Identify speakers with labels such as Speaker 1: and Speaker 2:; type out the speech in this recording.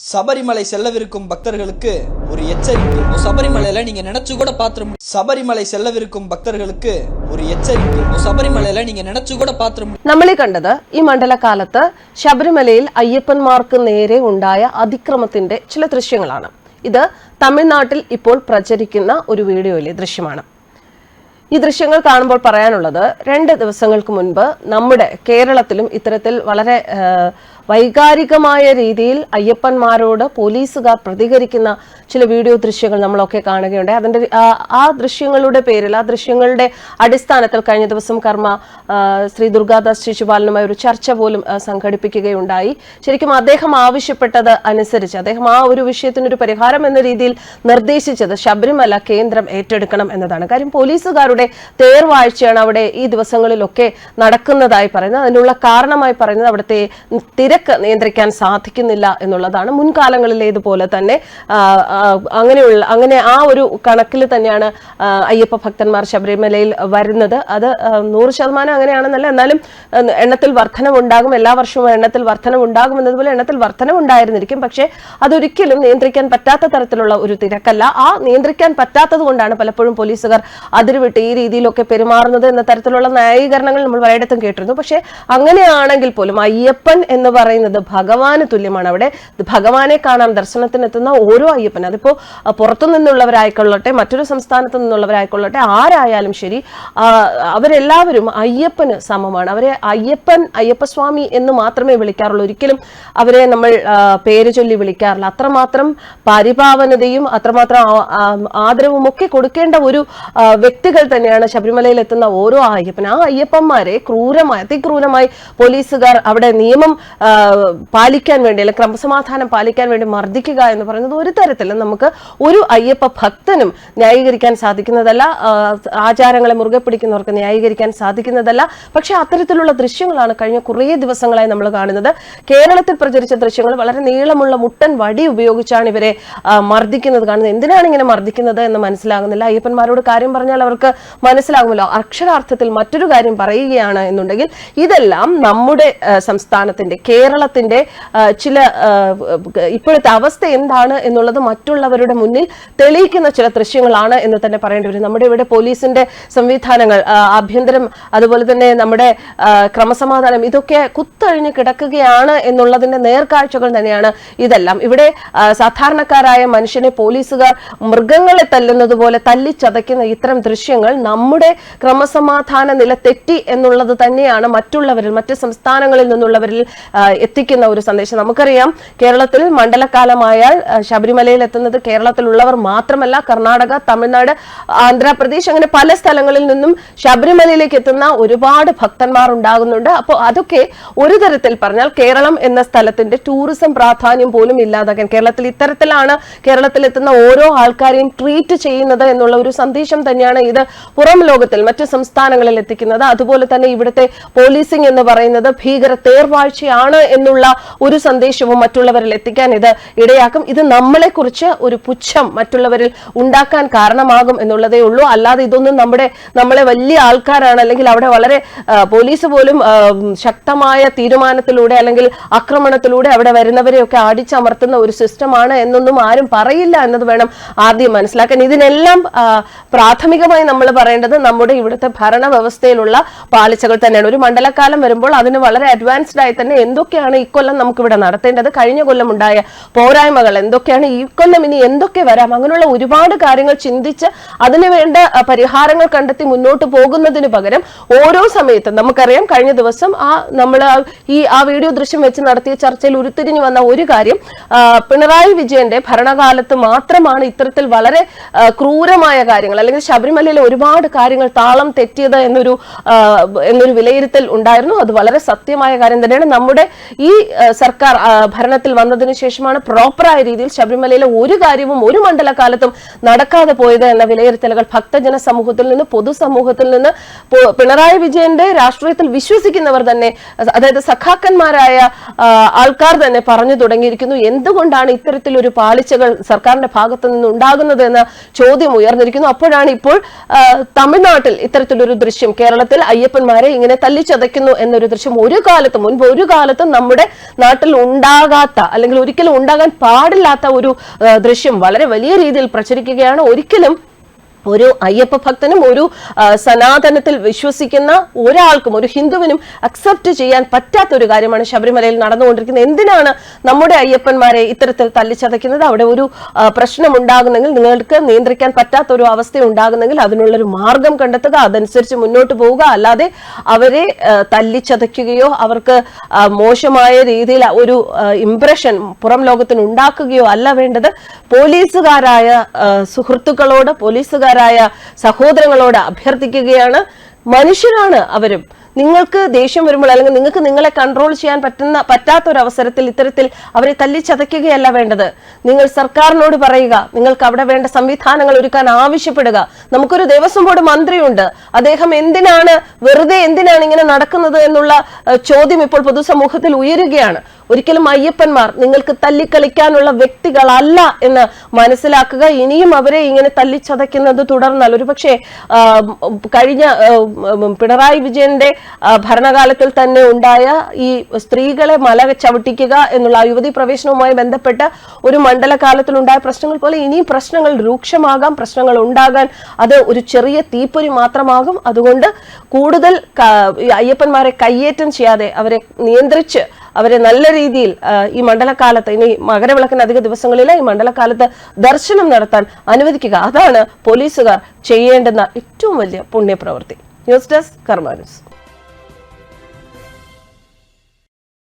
Speaker 1: சபரிமலை செல்லவிருக்கும் பக்தர்களுக்கு ஒரு எச்சரிக்கை சபரிமலையில நீங்க நினைச்சு கூட பாத்திர முடியும் சபரிமலை செல்லவிருக்கும் பக்தர்களுக்கு ஒரு எச்சரிக்கை சபரிமலையில நீங்க நினைச்சு கூட பாத்திர முடியும்
Speaker 2: നമ്മൾ ഈ കണ്ടത് ഈ മണ്ഡലകാലത്ത് ശബരിമലയിൽ അയ്യപ്പന്മാർക്ക് നേരെ ഉണ്ടായ അതിക്രമത്തിന്റെ ചില ദൃശ്യങ്ങളാണ് ഇത് തമിഴ്നാട്ടിൽ ഇപ്പോൾ പ്രചരിക്കുന്ന ഒരു വീഡിയോയിലെ ദൃശ്യമാണ് ഈ ദൃശ്യങ്ങൾ കാണുമ്പോൾ പറയാനുള്ളത് രണ്ട് ദിവസങ്ങൾക്ക് മുൻപ് നമ്മുടെ കേരളത്തിലും ഇത്തരത്തിൽ വളരെ ആ, വൈകാരികമായ രീതിയിൽ അയ്യപ്പന്മാരോട് പോലീസുകാർ പ്രതികരിക്കുന്ന ചില വീഡിയോ ദൃശ്യങ്ങൾ നമ്മളൊക്കെ കാണുകയുണ്ടായി. അതിന്റെ ആ- ദൃശ്യങ്ങളുടെ പേരിൽ ആ ദൃശ്യങ്ങളുടെ അടിസ്ഥാനത്തിൽ കഴിഞ്ഞ ദിവസം കർമ്മ ശ്രീ ദുർഗാദാസ് ശിശുപാലനുമായി ഒരു ചർച്ച പോലും സംഘടിപ്പിക്കുകയുണ്ടായി. ശരിക്കും അദ്ദേഹം ആവശ്യപ്പെട്ടത് അനുസരിച്ച് അദ്ദേഹം ആ ഒരു വിഷയത്തിനൊരു പരിഹാരം എന്ന രീതിയിൽ നിർദ്ദേശിച്ചത് ശബരിമല കേന്ദ്രം ഏറ്റെടുക്കണം എന്നതാണ്. കാര്യം പോലീസുകാരുടെ തേർവാഴ്ചയാണ് അവിടെ ഈ ദിവസങ്ങളിലൊക്കെ നടക്കുന്നതായി പറയുന്നത്. അതിനുള്ള കാരണമായി പറയുന്നത് അവിടുത്തെ തിരക്ക് നിയന്ത്രിക്കാൻ സാധിക്കുന്നില്ല എന്നുള്ളതാണ് മുൻകാലങ്ങളിലേതുപോലെ തന്നെ അങ്ങനെയുള്ള അങ്ങനെ ആ ഒരു കണക്കിൽ തന്നെയാണ് അയ്യപ്പ ഭക്തന്മാർ ശബരിമലയിൽ വരുന്നത്. അത് നൂറ് ശതമാനം അങ്ങനെയാണെന്നല്ല എന്നാലും എണ്ണത്തിൽ വർധനവുണ്ടാകും എല്ലാ വർഷവും എണ്ണത്തിൽ വർധനവുണ്ടാകും എന്നതുപോലെ എണ്ണത്തിൽ വർധനവുണ്ടായിരുന്നിരിക്കും പക്ഷേ അതൊരിക്കലും നിയന്ത്രിക്കാൻ പറ്റാത്ത തരത്തിലുള്ള ഒരു തിരക്കല്ല. ആ നിയന്ത്രിക്കാൻ പറ്റാത്തത് കൊണ്ടാണ് പലപ്പോഴും പോലീസുകാർ അതിരുവിട്ട് ഈ രീതിയിലൊക്കെ പെരുമാറുന്നത് എന്ന തരത്തിലുള്ള ന്യായീകരണങ്ങൾ നമ്മൾ പലയിടത്തും കേട്ടിരുന്നു. പക്ഷേ അങ്ങനെയാണെങ്കിൽ പോലും അയ്യപ്പൻ എന്ന് പറയുന്നത് ഭഗവാന് തുല്യമാണ്. അവിടെ ഭഗവാനെ കാണാൻ ദർശനത്തിനെത്തുന്ന ഓരോ അയ്യപ്പൻ അതിപ്പോ പുറത്തു നിന്നുള്ളവരായിക്കൊള്ളട്ടെ മറ്റൊരു സംസ്ഥാനത്ത് നിന്നുള്ളവരായിക്കൊള്ളട്ടെ ആരായാലും ശരി അവരെല്ലാവരും അയ്യപ്പന് സമമാണ്. അവരെ അയ്യപ്പൻ അയ്യപ്പസ്വാമി എന്ന് മാത്രമേ വിളിക്കാറുള്ളൂ. ഒരിക്കലും അവരെ നമ്മൾ പേര് ചൊല്ലി വിളിക്കാറില്ല. അത്രമാത്രം പരിപാവനതയും അത്രമാത്രം ആദരവും ഒക്കെ കൊടുക്കേണ്ട ഒരു വ്യക്തികൾ തന്നെയാണ് ശബരിമലയിൽ എത്തുന്ന ഓരോ അയ്യപ്പൻ. ആ അയ്യപ്പന്മാരെ ക്രൂരമായി അതിക്രൂരമായി പോലീസുകാർ അവിടെ നിയമം പാലിക്കാൻ വേണ്ടി അല്ലെങ്കിൽ ക്രമസമാധാനം പാലിക്കാൻ വേണ്ടി മർദ്ദിക്കുക എന്ന് പറയുന്നത് ഒരു തരത്തിലും നമുക്ക് ഒരു അയ്യപ്പ ഭക്തനും ന്യായീകരിക്കാൻ സാധിക്കുന്നതല്ല. ആചാരങ്ങളെ മുറുകെ പിടിക്കുന്നവർക്ക് ന്യായീകരിക്കാൻ സാധിക്കുന്നതല്ല. പക്ഷേ അത്തരത്തിലുള്ള ദൃശ്യങ്ങളാണ് കഴിഞ്ഞ കുറേ ദിവസങ്ങളായി നമ്മൾ കാണുന്നത്. കേരളത്തിൽ പ്രചരിച്ച ദൃശ്യങ്ങൾ വളരെ നീളമുള്ള മുട്ടൻ വടി ഉപയോഗിച്ചാണ് ഇവരെ മർദ്ദിക്കുന്നത് കാണുന്നത്. എന്തിനാണ് ഇങ്ങനെ മർദ്ദിക്കുന്നത് എന്ന് മനസ്സിലാകുന്നില്ല. അയ്യപ്പന്മാരോട് കാര്യം പറഞ്ഞാൽ അവർക്ക് മനസ്സിലാകുമല്ലോ. അക്ഷരാർത്ഥത്തിൽ മറ്റൊരു കാര്യം പറയുകയാണ് എന്നുണ്ടെങ്കിൽ ഇതെല്ലാം നമ്മുടെ സംസ്ഥാനത്തിന്റെ സംസ്ഥാനത്തിന്റെ കേരളത്തിന്റെ ചില ഇപ്പോഴത്തെ അവസ്ഥ എന്താണ് എന്നുള്ളത് മറ്റുള്ളവരുടെ മുന്നിൽ തെളിയിക്കുന്ന ചില ദൃശ്യങ്ങളാണ് എന്ന് തന്നെ പറയേണ്ടി വരും. നമ്മുടെ ഇവിടെ പോലീസിന്റെ സംവിധാനങ്ങൾ ആഭ്യന്തരം അതുപോലെ തന്നെ നമ്മുടെ ക്രമസമാധാനം ഇതൊക്കെ കുത്തഴിഞ്ഞ് കിടക്കുകയാണ് എന്നുള്ളതിന്റെ നേർക്കാഴ്ചകൾ തന്നെയാണ് ഇതെല്ലാം. ഇവിടെ സാധാരണക്കാരായ മനുഷ്യനെ പോലീസുകാർ മൃഗങ്ങളെ തല്ലുന്നത് പോലെ തല്ലിച്ചതയ്ക്കുന്ന ഇത്തരം ദൃശ്യങ്ങൾ നമ്മുടെ ക്രമസമാധാന നില തെറ്റി എന്നുള്ളത് തന്നെയാണ് മറ്റുള്ളവരിൽ മറ്റ് സംസ്ഥാനങ്ങളിൽ നിന്നുള്ളവരിൽ എത്തിക്കുന്ന ഒരു സന്ദേശം. നമുക്കറിയാം കേരളത്തിൽ മണ്ഡലകാലമായാൽ ശബരിമലയിൽ എത്തുന്നത് കേരളത്തിലുള്ളവർ മാത്രമല്ല കർണാടക തമിഴ്നാട് ആന്ധ്രാപ്രദേശ് അങ്ങനെ പല സ്ഥലങ്ങളിൽ നിന്നും ശബരിമലയിലേക്ക് എത്തുന്ന ഒരുപാട് ഭക്തന്മാർ ഉണ്ടാകുന്നുണ്ട്. അപ്പോൾ അതൊക്കെ ഒരു തരത്തിൽ പറഞ്ഞാൽ കേരളം എന്ന സ്ഥലത്തിന്റെ ടൂറിസം പ്രാധാന്യം പോലും ഇല്ലാതാക്കാൻ കേരളത്തിൽ ഇത്തരത്തിലാണ് കേരളത്തിൽ എത്തുന്ന ഓരോ ആൾക്കാരെയും ട്രീറ്റ് ചെയ്യുന്നത് എന്നുള്ള ഒരു സന്ദേശം തന്നെയാണ് ഇത് പുറം ലോകത്തിൽ മറ്റ് സംസ്ഥാനങ്ങളിൽ എത്തിക്കുന്നത്. അതുപോലെ തന്നെ ഇവിടുത്തെ പോലീസിംഗ് എന്ന് പറയുന്നത് ഭീകര തേർവാഴ്ചയാണ് എന്നുള്ള ഒരു സന്ദേശവും മറ്റുള്ളവരിൽ എത്തിക്കാൻ ഇത് ഇടയാക്കും. ഇത് നമ്മളെ കുറിച്ച് ഒരു പുച്ഛം മറ്റുള്ളവരിൽ ഉണ്ടാക്കാൻ കാരണമാകും എന്നുള്ളതേ ഉള്ളൂ. അല്ലാതെ ഇതൊന്നും നമ്മുടെ നമ്മളെ വലിയ ആൾക്കാരാണ് അല്ലെങ്കിൽ അവിടെ വളരെ പോലീസ് പോലും ശക്തമായ തീരുമാനത്തിലൂടെ അല്ലെങ്കിൽ ആക്രമണത്തിലൂടെ അവിടെ വരുന്നവരെയൊക്കെ അടിച്ചമർത്തുന്ന ഒരു സിസ്റ്റമാണ് എന്നൊന്നും ആരും പറയില്ല എന്നത് വേണം ആദ്യം മനസ്സിലാക്കാൻ. ഇതിനെല്ലാം പ്രാഥമികമായി നമ്മൾ പറയേണ്ടത് നമ്മുടെ ഇവിടുത്തെ ഭരണ വ്യവസ്ഥയിലുള്ള പാളിച്ചകൾ തന്നെയാണ്. ഒരു മണ്ഡലകാലം വരുമ്പോൾ അതിന് വളരെ അഡ്വാൻസ്ഡ് ആയി തന്നെ എന്തൊക്കെയാണ് ഇക്കൊല്ലം നമുക്ക് ഇവിടെ നടത്തേണ്ടത്? കഴിഞ്ഞ കൊല്ലം ഉണ്ടായ പോരായ്മകൾ എന്തൊക്കെയാണ്? ഈ കൊല്ലം ഇനി എന്തൊക്കെ വരാം? അങ്ങനെയുള്ള ഒരുപാട് കാര്യങ്ങൾ ചിന്തിച്ച് അതിനുവേണ്ട പരിഹാരങ്ങൾ കണ്ടെത്തി മുന്നോട്ട് പോകുന്നതിന് പകരം ഓരോ സമയത്തും നമുക്കറിയാം കഴിഞ്ഞ ദിവസം ആ നമ്മൾ ഈ ആ വീഡിയോ ദൃശ്യം വെച്ച് നടത്തിയ ചർച്ചയിൽ ഉരുത്തിരിഞ്ഞു വന്ന ഒരു കാര്യം പിണറായി വിജയന്റെ ഭരണകാലത്ത് മാത്രമാണ് ഇത്തരത്തിൽ വളരെ ക്രൂരമായ കാര്യങ്ങൾ അല്ലെങ്കിൽ ശബരിമലയിലെ ഒരുപാട് കാര്യങ്ങൾ താളം തെറ്റിയത് എന്നൊരു എന്നൊരു വിലയിരുത്തൽ ഉണ്ടായിരുന്നു. അത് വളരെ സത്യമായ കാര്യം തന്നെയാണ്. നമ്മുടെ ഈ സർക്കാർ ഭരണത്തിൽ വന്നതിന് ശേഷമാണ് പ്രോപ്പറായ രീതിയിൽ ശബരിമലയിലെ ഒരു കാര്യവും ഒരു മണ്ഡലകാലത്തും നടക്കാതെ പോയത് എന്ന വിലയിരുത്തലുകൾ ഭക്തജന സമൂഹത്തിൽ നിന്ന് പൊതുസമൂഹത്തിൽ നിന്ന് പിണറായി വിജയന്റെ രാഷ്ട്രീയത്തിൽ വിശ്വസിക്കുന്നവർ തന്നെ അതായത് സഖാക്കന്മാരായ ആൾക്കാർ തന്നെ പറഞ്ഞു തുടങ്ങിയിരിക്കുന്നു. എന്തുകൊണ്ടാണ് ഇത്തരത്തിലൊരു പാളിച്ചകൾ സർക്കാരിന്റെ ഭാഗത്തു നിന്ന് ഉണ്ടാകുന്നത് എന്ന ചോദ്യം ഉയർന്നിരിക്കുന്നു. അപ്പോഴാണ് ഇപ്പോൾ തമിഴ്നാട്ടിൽ ഇത്തരത്തിലൊരു ദൃശ്യം. കേരളത്തിൽ അയ്യപ്പന്മാരെ ഇങ്ങനെ തല്ലിച്ചതയ്ക്കുന്നു എന്നൊരു ദൃശ്യം ഒരു കാലത്ത് മുൻപ് ഒരു കാലത്ത് കാലത്തും നമ്മുടെ നാട്ടിൽ ഉണ്ടാകാത്ത അല്ലെങ്കിൽ ഒരിക്കലും ഉണ്ടാകാൻ പാടില്ലാത്ത ഒരു ദൃശ്യം വളരെ വലിയ രീതിയിൽ പ്രചരിക്കുകയാണ്. ഒരിക്കലും ഒരു അയ്യപ്പ ഭക്തനും ഒരു സനാതനത്തിൽ വിശ്വസിക്കുന്ന ഒരാൾക്കും ഒരു ഹിന്ദുവിനും അക്സെപ്റ്റ് ചെയ്യാൻ പറ്റാത്ത ഒരു കാര്യമാണ് ശബരിമലയിൽ നടന്നുകൊണ്ടിരിക്കുന്നത്. എന്തിനാണ് നമ്മുടെ അയ്യപ്പന്മാരെ ഇത്തരത്തിൽ തല്ലിച്ചതയ്ക്കുന്നത്? അവിടെ ഒരു പ്രശ്നം ഉണ്ടാകുന്നെങ്കിൽ നിങ്ങൾക്ക് നിയന്ത്രിക്കാൻ പറ്റാത്ത ഒരു അവസ്ഥ ഉണ്ടാകുന്നെങ്കിൽ അതിനുള്ളൊരു മാർഗം കണ്ടെത്തുക അതനുസരിച്ച് മുന്നോട്ട് പോവുക. അല്ലാതെ അവരെ തല്ലിച്ചതയ്ക്കുകയോ അവർക്ക് മോശമായ രീതിയിൽ ഒരു ഇംപ്രഷൻ പുറം ലോകത്തിന് ഉണ്ടാക്കുകയോ അല്ല വേണ്ടത്. പോലീസുകാരായ സുഹൃത്തുക്കളോട് സുഹൃത്തുക്കളോട് പോലീസുകാരായ സഹോദരങ്ങളോട് അഭ്യർത്ഥിക്കുകയാണ്. മനുഷ്യരാണ് അവരും. നിങ്ങൾക്ക് ദേഷ്യം വരുമ്പോൾ അല്ലെങ്കിൽ നിങ്ങൾക്ക് നിങ്ങളെ കൺട്രോൾ ചെയ്യാൻ പറ്റുന്ന പറ്റാത്ത ഒരു അവസരത്തിൽ ഇത്തരത്തിൽ അവരെ തല്ലിച്ചതയ്ക്കുകയല്ല വേണ്ടത്. നിങ്ങൾ സർക്കാരിനോട് പറയുക നിങ്ങൾക്ക് അവിടെ വേണ്ട സംവിധാനങ്ങൾ ഒരുക്കാൻ ആവശ്യപ്പെടുക. നമുക്കൊരു ദേവസ്വം ബോർഡ് മന്ത്രിയുണ്ട്. അദ്ദേഹം എന്തിനാണ് വെറുതെ എന്തിനാണ് ഇങ്ങനെ നടക്കുന്നത് എന്നുള്ള ചോദ്യം ഇപ്പോൾ പൊതുസമൂഹത്തിൽ ഉയരുകയാണ്. ഒരിക്കലും അയ്യപ്പന്മാർ നിങ്ങൾക്ക് തല്ലിക്കളിക്കാനുള്ള വ്യക്തികളല്ല എന്ന് മനസ്സിലാക്കുക. ഇനിയും അവരെ ഇങ്ങനെ തല്ലിച്ചതയ്ക്കുന്നത് തുടർന്നാൽ ഒരുപക്ഷെ കഴിഞ്ഞ പിണറായി വിജയന്റെ ഭരണകാലത്തിൽ തന്നെ ഉണ്ടായ ഈ സ്ത്രീകളെ മല ചവിട്ടിക്കുക എന്നുള്ള യുവതി പ്രവേശനവുമായി ബന്ധപ്പെട്ട ഒരു മണ്ഡലകാലത്തിൽ ഉണ്ടായ പ്രശ്നങ്ങൾ പോലെ ഇനിയും പ്രശ്നങ്ങൾ രൂക്ഷമാകാം പ്രശ്നങ്ങൾ ഉണ്ടാകാൻ അത് ഒരു ചെറിയ തീപ്പൊരി മാത്രമാകും. അതുകൊണ്ട് കൂടുതൽ അയ്യപ്പന്മാരെ കയ്യേറ്റം ചെയ്യാതെ അവരെ നിയന്ത്രിച്ച് അവരെ നല്ല രീതിയിൽ ഈ മണ്ഡലകാലത്ത് ഇനി മകരവിളക്കിന് അധിക ദിവസങ്ങളിൽ ഈ മണ്ഡലകാലത്ത് ദർശനം നടത്താൻ അനുവദിക്കുക. അതാണ് പോലീസുകാർ ചെയ്യേണ്ടുന്ന ഏറ്റവും വലിയ പുണ്യപ്രവൃത്തി. News desk Karma news.